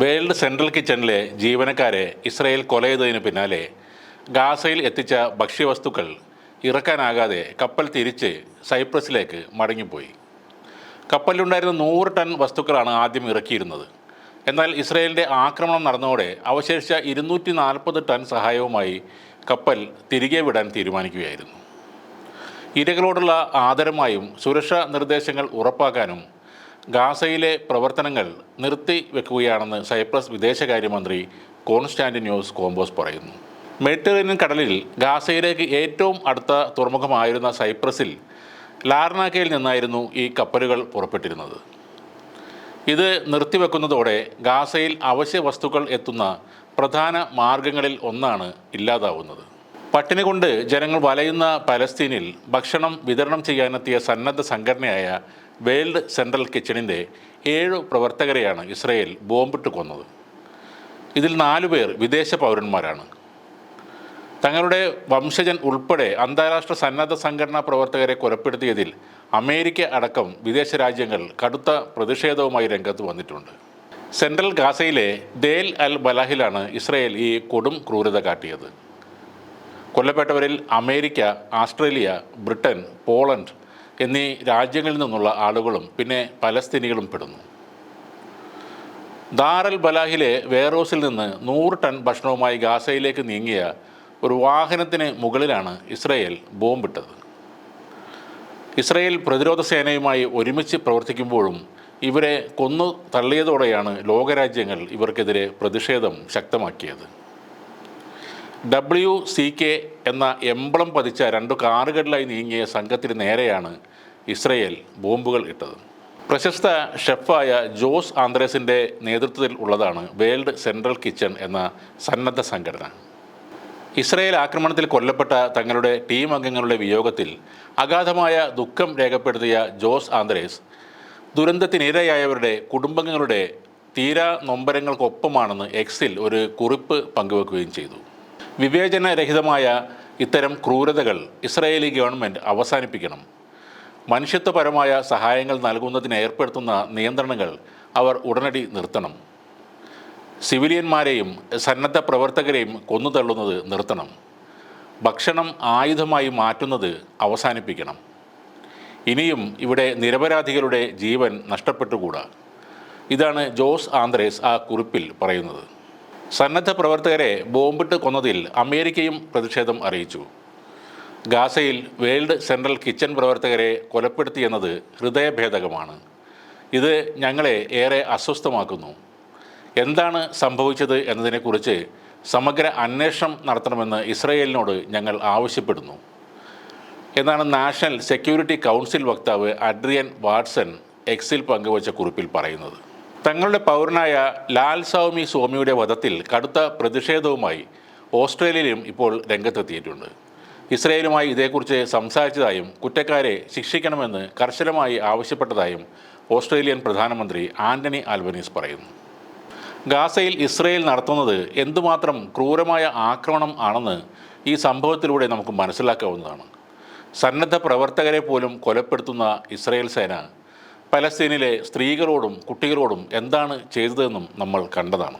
World central കിച്ചണിലെ ജീവനക്കാരെ Israel കൊല ചെയ്തതിന് പിന്നാലെ ഗാസയിൽ എത്തിച്ച ഭക്ഷ്യവസ്തുക്കൾ ഇറക്കാനാകാതെ കപ്പൽ തിരിച്ച് സൈപ്രസിലേക്ക് മടങ്ങിപ്പോയി. കപ്പലിലുണ്ടായിരുന്ന നൂറ് ടൺ വസ്തുക്കളാണ് ആദ്യം ഇറക്കിയിരുന്നത്. എന്നാൽ ഇസ്രയേലിന്റെ ആക്രമണം നടന്നതോടെ അവശേഷിച്ച ഇരുന്നൂറ്റി നാൽപ്പത് ടൺ സഹായവുമായി കപ്പൽ തിരികെ വിടാൻ തീരുമാനിക്കുകയായിരുന്നു. ഇരകളോടുള്ള ആദരമായും സുരക്ഷാ നിർദ്ദേശങ്ങൾ ഉറപ്പാക്കാനും ഗാസയിലെ പ്രവർത്തനങ്ങൾ നിർത്തി വെക്കുകയാണെന്ന് സൈപ്രസ് വിദേശകാര്യമന്ത്രി കോൺസ്റ്റാന്റിന്യോസ് കോംബോസ് പറയുന്നു. മെഡിറ്ററേനിയൻ കടലിൽ ഗാസയിലേക്ക് ഏറ്റവും അടുത്ത തുറമുഖമായിരുന്ന സൈപ്രസിൽ ലാർനാക്കയിൽ നിന്നായിരുന്നു ഈ കപ്പലുകൾ പുറപ്പെട്ടിരുന്നത്. ഇത് നിർത്തിവെക്കുന്നതോടെ ഗാസയിൽ അവശ്യ വസ്തുക്കൾ എത്തുന്ന പ്രധാന മാർഗങ്ങളിൽ ഒന്നാണ് ഇല്ലാതാവുന്നത്. പട്ടിണി കൊണ്ട് ജനങ്ങൾ വലയുന്ന പലസ്തീനിൽ ഭക്ഷണം വിതരണം ചെയ്യാനെത്തിയ സന്നദ്ധ സംഘടനയായ വേൾഡ് സെൻട്രൽ കിച്ചണിന്റെ ഏഴ് പ്രവർത്തകരെയാണ് ഇസ്രയേൽ ബോംബിട്ട് കൊന്നത്. ഇതിൽ നാലുപേർ വിദേശ പൗരന്മാരാണ്. തങ്ങളുടെ വംശജൻ ഉൾപ്പെടെ അന്താരാഷ്ട്ര സന്നദ്ധ സംഘടനാ പ്രവർത്തകരെ കൊലപ്പെടുത്തിയതിൽ അമേരിക്ക അടക്കം വിദേശ രാജ്യങ്ങൾ കടുത്ത പ്രതിഷേധവുമായി രംഗത്ത് വന്നിട്ടുണ്ട്. സെൻട്രൽ ഗാസയിലെ ദേൽ അൽ ബലാഹിലാണ് ഇസ്രയേൽ ഈ കൊടും ക്രൂരത കാട്ടിയത്. കൊല്ലപ്പെട്ടവരിൽ അമേരിക്ക ആസ്ട്രേലിയ ബ്രിട്ടൻ പോളണ്ട് എന്നീ രാജ്യങ്ങളിൽ നിന്നുള്ള ആളുകളും പിന്നെ പലസ്തീനികളും പെടുന്നു. ദാറൽ ബലാഹിലെ വേറോസിൽ നിന്ന് നൂറ് ടൺ ഭക്ഷണവുമായി ഗാസയിലേക്ക് നീങ്ങിയ ഒരു വാഹനത്തിന് മുകളിലാണ് ഇസ്രയേൽ ബോംബിട്ടത്. ഇസ്രയേൽ പ്രതിരോധ സേനയുമായി ഒരുമിച്ച് പ്രവർത്തിക്കുമ്പോഴും ഇവരെ കൊന്നു തള്ളിയതോടെയാണ് ലോകരാജ്യങ്ങൾ ഇവർക്കെതിരെ പ്രതിഷേധം ശക്തമാക്കിയത്. ഡബ്ല്യു സി കെ എന്ന എംബ്ലം പതിച്ച രണ്ട് കാറുകളിലായി നീങ്ങിയ സംഘത്തിന് നേരെയാണ് ഇസ്രയേൽ ബോംബുകൾ ഇട്ടത്. പ്രശസ്ത ഷെഫായ ജോസ് ആന്ദ്രേസിന്റെ നേതൃത്വത്തിൽ ഉള്ളതാണ് വേൾഡ് സെൻട്രൽ കിച്ചൺ എന്ന സന്നദ്ധ സംഘടന. ഇസ്രയേൽ ആക്രമണത്തിൽ കൊല്ലപ്പെട്ട തങ്ങളുടെ ടീം അംഗങ്ങളുടെ വിയോഗത്തിൽ അഗാധമായ ദുഃഖം രേഖപ്പെടുത്തിയ ജോസ് ആന്ദ്രേസ് ദുരന്തത്തിനിരയായവരുടെ കുടുംബങ്ങളുടെ തീരാ നൊമ്പരങ്ങൾക്കൊപ്പമാണെന്ന് എക്സിൽ ഒരു കുറിപ്പ് പങ്കുവെക്കുകയും ചെയ്തു. വിവേചനരഹിതമായ ഇത്തരം ക്രൂരതകൾ ഇസ്രായേലി ഗവൺമെന്റ് അവസാനിപ്പിക്കണം. മനുഷ്യത്വപരമായ സഹായങ്ങൾ നൽകുന്നതിന് ഏർപ്പെടുത്തുന്ന നിയന്ത്രണങ്ങൾ അവർ ഉടനടി നിർത്തണം. സിവിലിയന്മാരെയും സന്നദ്ധ പ്രവർത്തകരെയും കൊന്നുതള്ളുന്നത് നിർത്തണം. ഭക്ഷണം ആയുധമായി മാറ്റുന്നത് അവസാനിപ്പിക്കണം. ഇനിയും ഇവിടെ നിരപരാധികളുടെ ജീവൻ നഷ്ടപ്പെട്ടുകൂടാ. ഇതാണ് ജോസ് ആന്ത്രേസ് ആ കുറിപ്പിൽ പറയുന്നത്. സന്നദ്ധ പ്രവർത്തകരെ ബോംബിട്ട് കൊന്നതിൽ അമേരിക്കയും പ്രതിഷേധം അറിയിച്ചു. ഗാസയിൽ വേൾഡ് സെൻട്രൽ കിച്ചൺ പ്രവർത്തകരെ കൊലപ്പെടുത്തിയെന്നത് ഹൃദയഭേദകമാണ്. ഇത് ഞങ്ങളെ ഏറെ അസ്വസ്ഥമാക്കുന്നു. എന്താണ് സംഭവിച്ചത് എന്നതിനെക്കുറിച്ച് സമഗ്ര അന്വേഷണം നടത്തണമെന്ന് ഇസ്രയേലിനോട് ഞങ്ങൾ ആവശ്യപ്പെടുന്നു. എന്നാണ് നാഷണൽ സെക്യൂരിറ്റി കൗൺസിൽ വക്താവ് അഡ്രിയൻ വാട്സൺ എക്സിൽ പങ്കുവച്ച കുറിപ്പിൽ പറയുന്നത്. തങ്ങളുടെ പൗരനായ ലാൽ സൗമി സ്വാമിയുടെ വധത്തിൽ കടുത്ത പ്രതിഷേധവുമായി ഓസ്ട്രേലിയയിലും ഇപ്പോൾ രംഗത്തെത്തിയിട്ടുണ്ട്. ഇസ്രയേലുമായി ഇതേക്കുറിച്ച് സംസാരിച്ചതായും കുറ്റക്കാരെ ശിക്ഷിക്കണമെന്ന് കർശനമായി ആവശ്യപ്പെട്ടതായും ഓസ്ട്രേലിയൻ പ്രധാനമന്ത്രി ആന്റണി ആൽബനീസ് പറയുന്നു. ഗാസയിൽ ഇസ്രയേൽ നടത്തുന്നത് എന്തുമാത്രം ക്രൂരമായ ആക്രമണം ആണെന്ന് ഈ സംഭവത്തിലൂടെ നമുക്ക് മനസ്സിലാക്കാവുന്നതാണ്. സന്നദ്ധ പ്രവർത്തകരെ പോലും കൊലപ്പെടുത്തുന്ന ഇസ്രയേൽ സേന പലസ്തീനിലെ സ്ത്രീകളോടും കുട്ടികളോടും എന്താണ് ചെയ്തതെന്നും നമ്മൾ കണ്ടതാണ്.